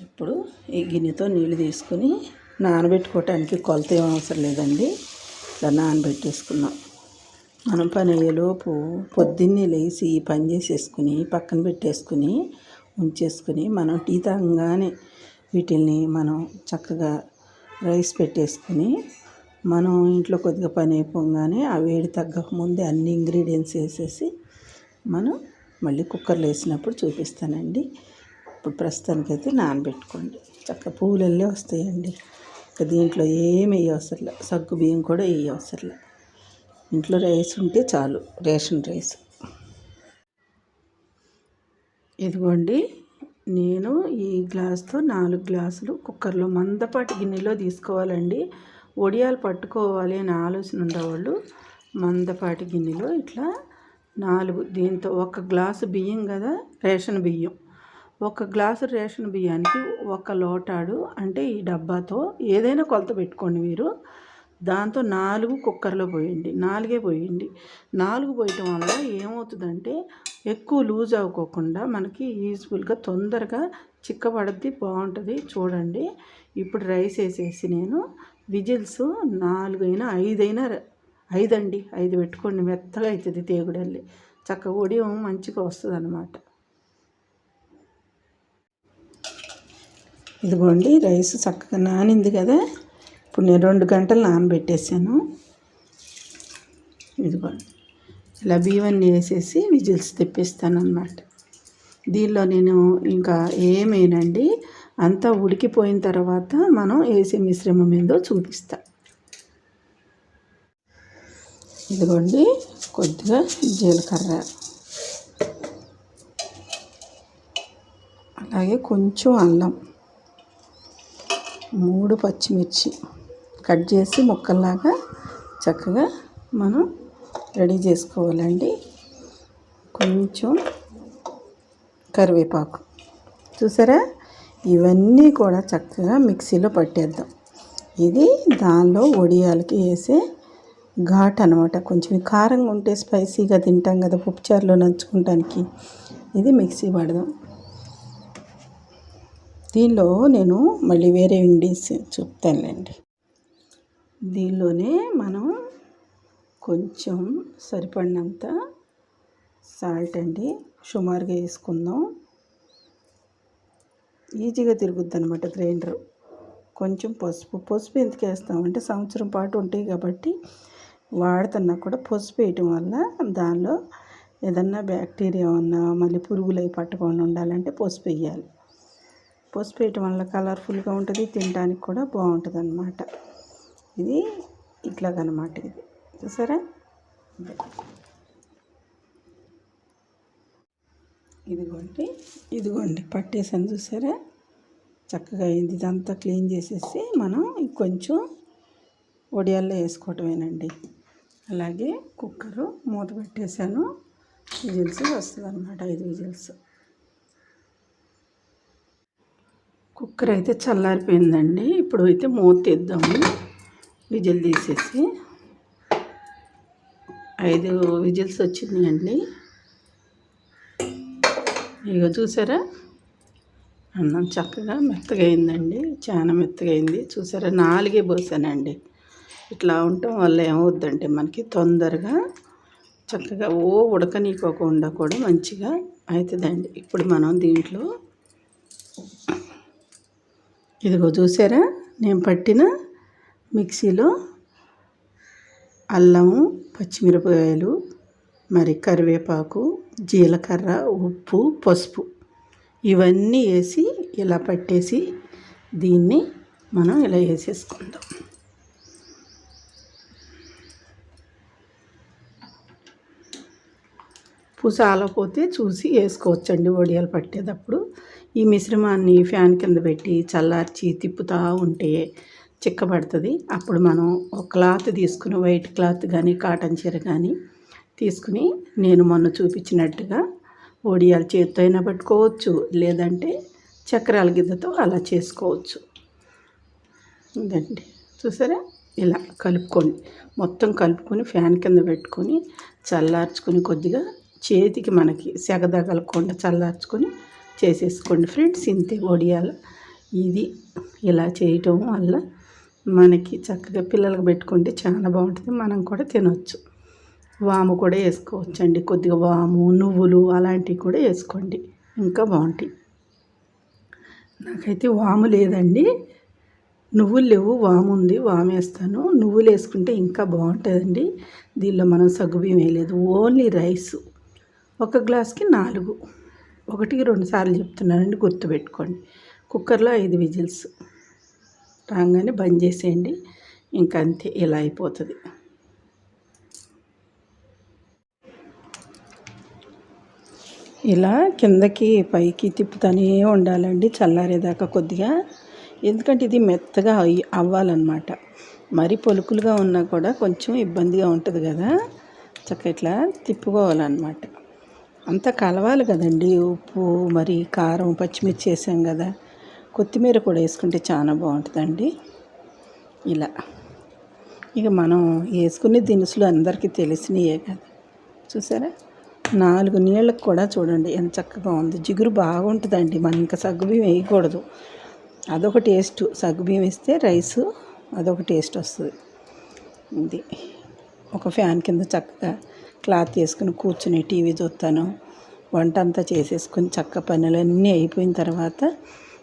ఇప్పుడు ఈ గిన్నెతో నీళ్ళు తీసుకుని నానబెట్టుకోవటానికి కొలత ఏం అవసరం లేదండి. ఇలా నానబెట్టేసుకున్నాం. మనం పని అయ్యేలోపు పొద్దున్నే లేచి పని చేసేసుకుని పక్కన పెట్టేసుకుని ఉంచేసుకుని మనం టీ తాగంగానే వీటిల్ని మనం చక్కగా రైస్ పెట్టేసుకుని మనం ఇంట్లో కొద్దిగా పని అయిపోగానే ఆ వేడి తగ్గకముందే అన్ని ఇంగ్రీడియంట్స్ వేసేసి మనం మళ్ళీ కుక్కర్లో వేసినప్పుడు చూపిస్తానండి. ఇప్పుడు ప్రస్తుతానికైతే నానబెట్టుకోండి. చక్క పువ్వులు వస్తాయండి. ఇంకా దీంట్లో ఏమి వేయవసరలే సగ్గు బియ్యం కూడా వేయవసరలే ఇంట్లో రైస్ ఉంటే చాలు. Ration rice. ఇదిగోండి. నేను ఈ గ్లాస్తో నాలుగు గ్లాసులు కుక్కర్లో మందపాటి గిన్నెలో తీసుకోవాలండి. వడియాలు పట్టుకోవాలి అనే ఆలోచన ఉండేవాళ్ళు మందపాటి గిన్నెలో ఇట్లా నాలుగు దీంతో ఒక గ్లాసు బియ్యం కదా రేషన్ బియ్యం. ఒక గ్లాసు రేషన్ బియ్యానికి ఒక లోటాడు. అంటే ఈ డబ్బాతో ఏదైనా కొలత పెట్టుకోండి మీరు. దాంతో నాలుగు కుక్కర్లో పోయండి. నాలుగే పోయండి. నాలుగు పోయటం వల్ల ఏమవుతుందంటే ఎక్కువ లూజ్ అవ్వకోకుండా మనకి యూజ్ఫుల్గా తొందరగా చిక్కబడద్ది బాగుంటుంది. చూడండి. ఇప్పుడు రైస్ వేసేసి నేను విజిల్స్ నాలుగైనా ఐదైనా ఐదండి. ఐదు పెట్టుకోండి. మెత్తగా అవుతుంది తేగుడల్లి. చక్కగా ఉడియం మంచిగా వస్తుంది అన్నమాట ఇదిగోండి రైస్ చక్కగా నానింది కదా. ఇప్పుడు నేను రెండు గంటలు నానబెట్టేసాను. ఇదిగోండి ఇలా బియ్యాన్ని వేసేసి విజిల్స్ తెప్పిస్తాను అనమాట దీనిలో నేను ఇంకా ఏమేనండి అంతా ఉడికిపోయిన తర్వాత మనం వేసే మిశ్రమం ఏందో చూపిస్తా. ఇదిగోండి కొద్దిగా జీలకర్ర. అలాగే కొంచెం అల్లం. మూడు పచ్చిమిర్చి కట్ చేసి ముక్కల్లాగా చక్కగా మనం రెడీ చేసుకోవాలండి. కొంచెం కరివేపాకు. చూసారా? ఇవన్నీ కూడా చక్కగా మిక్సీలో పట్టేద్దాం. ఇది దానిలో వడియాలకి వేసే ఘాట్ అనమాట కొంచెం కారంగా ఉంటే స్పైసీగా తింటాం కదా పప్పుచారులో నంచుకుంటానికి. ఇది మిక్సీ పడదాం. దీనిలో నేను మళ్ళీ వేరే ఇంగ్రీడియంట్స్ చెప్తానులేండి. దీనిలోనే మనం కొంచెం సరిపడినంత సాల్ట్ అండి సుమారుగా వేసుకుందాం. ఈజీగా తిరుగుద్ది అనమాట గ్రైండర్. కొంచెం పసుపు పసుపు ఎందుకు వేస్తామంటే సంవత్సరం పాటు ఉంటాయి కాబట్టి వాడుతున్నా కూడా పసుపు వేయటం వల్ల దానిలో ఏదన్నా బ్యాక్టీరియా ఉన్నా మళ్ళీ పురుగులు అవి పట్టకుండా ఉండాలంటే పసుపు వేయాలి. పసుపు వేయటం వల్ల కలర్ఫుల్గా ఉంటుంది తినడానికి కూడా బాగుంటుంది అన్నమాట ఇది ఇట్లాగనమాట ఇది. చూసారా? ఇదిగోండి ఇదిగోండి పట్టేసాను చూసారా? చక్కగా అయింది. ఇదంతా క్లీన్ చేసేసి మనం కొంచెం వడియాల్లో వేసుకోవటమేనండి. అలాగే కుక్కరు మూత పెట్టేశాను. విజిల్స్ వస్తుంది అనమాట ఐదు విజిల్స్. కుక్కర్ అయితే చల్లారిపోయిందండి. ఇప్పుడు అయితే మూత తీద్దాము. విజిల్ తీసేసి. ఐదు విజిల్స్ వచ్చినాయండి ఇక చూసారా? అన్నం చక్కగా మెత్తగా అయిందండి. చాలా మెత్తగా అయింది. చూసారా? నాలుగే పోసానండి. ఇట్లా ఉండటం వల్ల ఏమవుద్దంటే మనకి తొందరగా చక్కగా ఓ ఉడకనీకోకుండా కూడా మంచిగా అవుతుందండి ఇప్పుడు మనం దీంట్లో ఇదిగో చూసారా? నేను పట్టిన మిక్సీలో అల్లము పచ్చిమిరపకాయలు మరి కరివేపాకు జీలకర్ర ఉప్పు పసుపు ఇవన్నీ వేసి ఇలా పట్టేసి దీన్ని మనం ఇలా వేసేసుకుందాం. పుసాలపోతే చూసి వేసుకోవచ్చండి వడియాలు పట్టేటప్పుడు. ఈ మిశ్రమాన్ని ఫ్యాన్ కింద పెట్టి చల్లార్చి తిప్పుతూ ఉంటే చిక్కబడుతుంది. అప్పుడు మనం ఒక క్లాత్ తీసుకుని వైట్ క్లాత్ కానీ కాటన్ చీర కానీ తీసుకుని నేను మొన్న చూపించినట్టుగా ఒడియాలు చేతితో అయినా పట్టుకోవచ్చు లేదంటే చక్రాల గిద్దతో అలా చేసుకోవచ్చు. ఇదండి. చూసారా? ఇలా కలుపుకోండి మొత్తం కలుపుకొని ఫ్యాన్ కింద పెట్టుకొని చల్లార్చుకొని కొద్దిగా చేతికి మనకి సెగ తగలకుండా చల్లార్చుకొని చేసేసుకోండి ఫ్రెండ్స్. ఇంతే ఒడియాలు. ఇది ఇలా చేయటం వల్ల మనకి చక్కగా పిల్లలకు పెట్టుకుంటే చాలా బాగుంటుంది. మనం కూడా తినొచ్చు. వాము కూడా వేసుకోవచ్చండి. కొద్దిగా వాము నువ్వులు అలాంటివి కూడా వేసుకోండి. ఇంకా బాగుంటాయి. నాకైతే వాము లేదండి. నువ్వులు లేవు వాము ఉంది వాము వేస్తాను. నువ్వులు వేసుకుంటే ఇంకా బాగుంటుందండి. దీనిలో మనం సగ్గుబియ్యం వేయలేదు. Only rice. ఒక గ్లాస్కి నాలుగు. ఒకటికి రెండు సార్లు చెప్తున్నానండి గుర్తుపెట్టుకోండి. కుక్కర్లో ఐదు విజిల్స్ రాగానే బంద్ చేసేయండి ఇంకా అంతే ఇలా అయిపోతుంది. ఇలా కిందకి పైకి తిప్పుతూనే ఉండాలండి చల్లారేదాకా కొద్దిగా. ఎందుకంటే ఇది మెత్తగా అవ్వాలన్నమాట. మరి పొలుకులుగా ఉన్నా కూడా కొంచెం ఇబ్బందిగా ఉంటుంది కదా. చక్క ఇట్లా తిప్పుకోవాలన్నమాట. అంతా కలవాలి కదండి. ఉప్పు మరి కారం పచ్చిమిర్చి వేసాం కదా. కొత్తిమీర కూడా వేసుకుంటే చాలా బాగుంటుందండి. ఇలా. ఇక మనం వేసుకునే దినుసులు అందరికీ తెలిసినయే కదా. చూసారా? నాలుగు నీళ్ళకు కూడా చూడండి ఎంత చక్కగా ఉంది. జిగురు బాగుంటుందండి. మనం ఇంకా సగ్గుబియ్యం వేయకూడదు. అదొక టేస్ట్. సగ్గుబియ్యం వేస్తే రైసు అదొక టేస్ట్ వస్తుంది. ఇది. ఒక ఫ్యాన్ కింద చక్కగా క్లాత్ వేసుకుని కూర్చుని టీవీ చూస్తాను. వంట అంతా చేసేసుకొని చక్క పనులన్నీ అయిపోయిన తర్వాత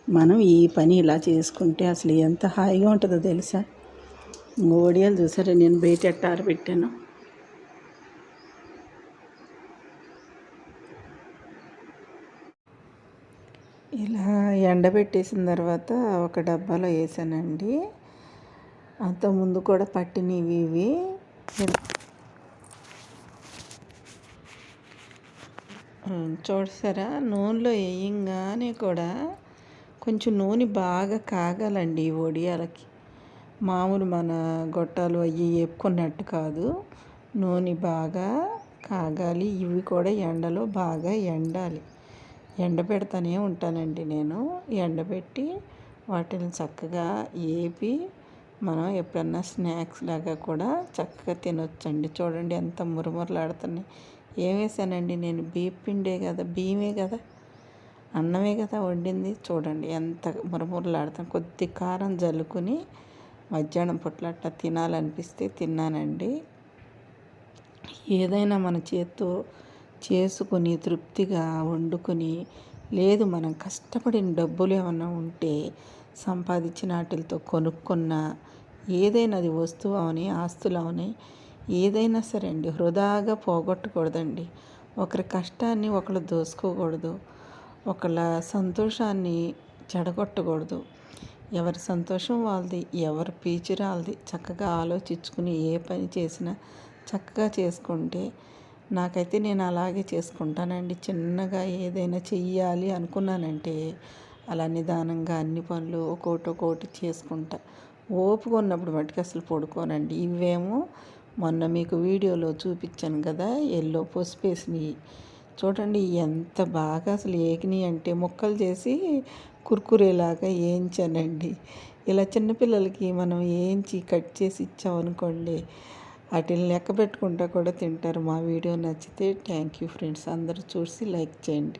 మనం ఈ పని ఇలా చేసుకుంటే అసలు ఎంత హాయిగా ఉంటుందో తెలుసా? ఓడియాలు చూసారా? నేను బయట ఎట్టారు పెట్టాను ఇలా ఎండబెట్టేసిన తర్వాత ఒక డబ్బాలో వేసానండి. అంత ముందు కూడా పట్టినవి ఇవి. చూడసారా? నూనెలో వేయంగానే కూడా కొంచెం నూనె బాగా కాగాలండి ఈ వడియాలకి మామూలు మన గొట్టాలు అవి వేపుకున్నట్టు కాదు. నూనె బాగా కాగాలి. ఇవి కూడా ఎండలో బాగా ఎండాలి. ఎండబెడతానే ఉంటానండి నేను. ఎండబెట్టి వాటిని చక్కగా ఏపి మనం ఎప్పుడన్నా స్నాక్స్ లాగా కూడా చక్కగా తినొచ్చండి. చూడండి ఎంత మురమురలాడుతున్నాయి. ఏమేసానండి వేసానండి నేను? బియ్యం పిండే కదా బియ్యమే కదా? అన్నమే కదా వండింది. చూడండి ఎంత మురమురలాడతాం. కొద్ది కారం జల్లుకుని మధ్యాహ్నం పొట్లట్ట అట్లా తినాలనిపిస్తే తిన్నానండి. ఏదైనా మన చేత్తో చేసుకొని తృప్తిగా వండుకొని లేదు మనం కష్టపడిన డబ్బులు ఏమన్నా ఉంటే సంపాదించిన వాటితో కొనుక్కున్న ఏదైనా అది వస్తువు అవని ఆస్తులు అవని ఏదైనా సరే అండి వృధాగా పోగొట్టకూడదండి. ఒకరి కష్టాన్ని ఒకరు దోసుకోకూడదు. ఒకళ్ళ సంతోషాన్ని చెడగొట్టకూడదు. ఎవరి సంతోషం వాళ్ళది ఎవరి పీచురాలది చక్కగా ఆలోచించుకుని ఏ పని చేసినా చక్కగా చేసుకుంటే నాకైతే నేను అలాగే చేసుకుంటానండి. చిన్నగా ఏదైనా చెయ్యాలి అనుకున్నానంటే అలా నిదానంగా అన్ని పనులు ఒక్కోటి ఒక్కోటి చేసుకుంటా. ఓపిక ఉన్నప్పుడు మటుకు అసలు పడుకోనండి. ఇవేమో మొన్న మీకు వీడియోలో చూపించాను కదా ఎల్లో పసుపేసినవి. చూడండి ఎంత బాగా అసలు ఏకినాయి అంటే ముక్కలు చేసి కుర్కురేలాగా వేయించానండి ఇలా చిన్నపిల్లలకి మనం వేయించి కట్ చేసి ఇచ్చామనుకోండి వాటిని లెక్క పెట్టుకుంటా కూడా తింటారు. మా వీడియో నచ్చితే థ్యాంక్ యూ ఫ్రెండ్స్. అందరూ చూసి లైక్ చేయండి.